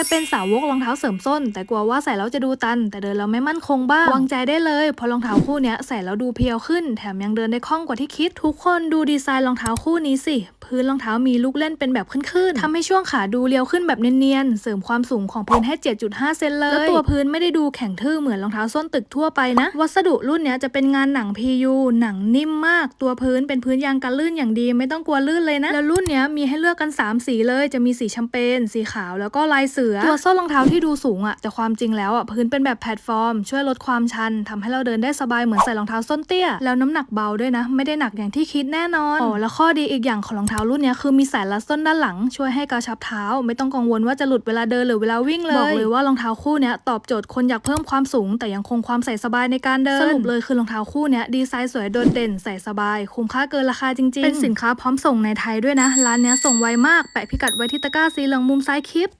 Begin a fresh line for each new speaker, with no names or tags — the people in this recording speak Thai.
รเป็นสาวกรองเท้าเสริมส้น แต่กลัวว่าใส่แล้วจะดูตัน แต่เดินแล้วไม่มั่นคงบ้างวางใจได้เลยเพราะรองเท้าคู่นี้ใส่แล้วดูเพียวขึ้น แถมยังเดินได้คล่องกว่าที่คิด ทุกคนดูดีไซน์รองเท้าคู่นี้สิ พื้นรองเท้ามีลูกเล่นเป็นแบบขึ้นๆทำให้ช่วงขาดูเรียวขึ้นแบบเนียนๆ เสริมความสูงของพื้นให้ 7.5 เซนเลย แล้วตัวพื้นไม่ได้ดูแข็งทื่อเหมือนรองเท้าส้นตึกทั่วไปนะ วัสดุรุ่นนี้จะเป็นงานหนัง PU หนังนิ่มมาก ตัวพื้นเป็นพื้นยางกันลื่นอย่างดีไม่ต้องกลัวลื่นเลยนะ แล้วรุ่นนี้มีให้เลือกกัน 3 สีเลย จะมีสีแชมเปญ สีขาว แล้วก็ลายเสือ ตัวส้นรองเท้าที่ดูสูงอะ่ะแต่ความจริงแล้วอะ่ะพื้นเป็นแบบแพลตฟอร์ม ช่วยลดความชันทำให้เราเดินได้สบายเหมือนใส่รองเท้าส้นเตี้ย แล้วน้ำหนักเบาด้วยนะ ไม่ได้หนักอย่างที่คิดแน่นอนอ๋อแล้วข้อดีอีกอย่างของรองเท้ารุ่นเนี้ยคือมีสายรัดส้นด้านหลัง ช่วยให้กระชับเท้า ไม่ต้องกังวลว่าจะหลุดเวลาเดินหรือเวลาวิ่งเลย บอกเลยว่ารองเท้าคู่เนี้ยตอบโจทย์คนอยากเพิ่มความสูง แต่ยังคงความใส่สบายในการเดิน สรุปเลยคือรองเท้าคู่เนี้ยดีไซน์สวยโดดเด่นใส่สบาย คุ้มค่าเกินราคาจริงๆ เป็นสินค้าพร้อมส่งในไทยด้วยนะ ร้านเนี้ยส่งไวมาก แปะพิกัดไว้ที่ตะกร้าสีเหลืองมุมซ้ายคลิป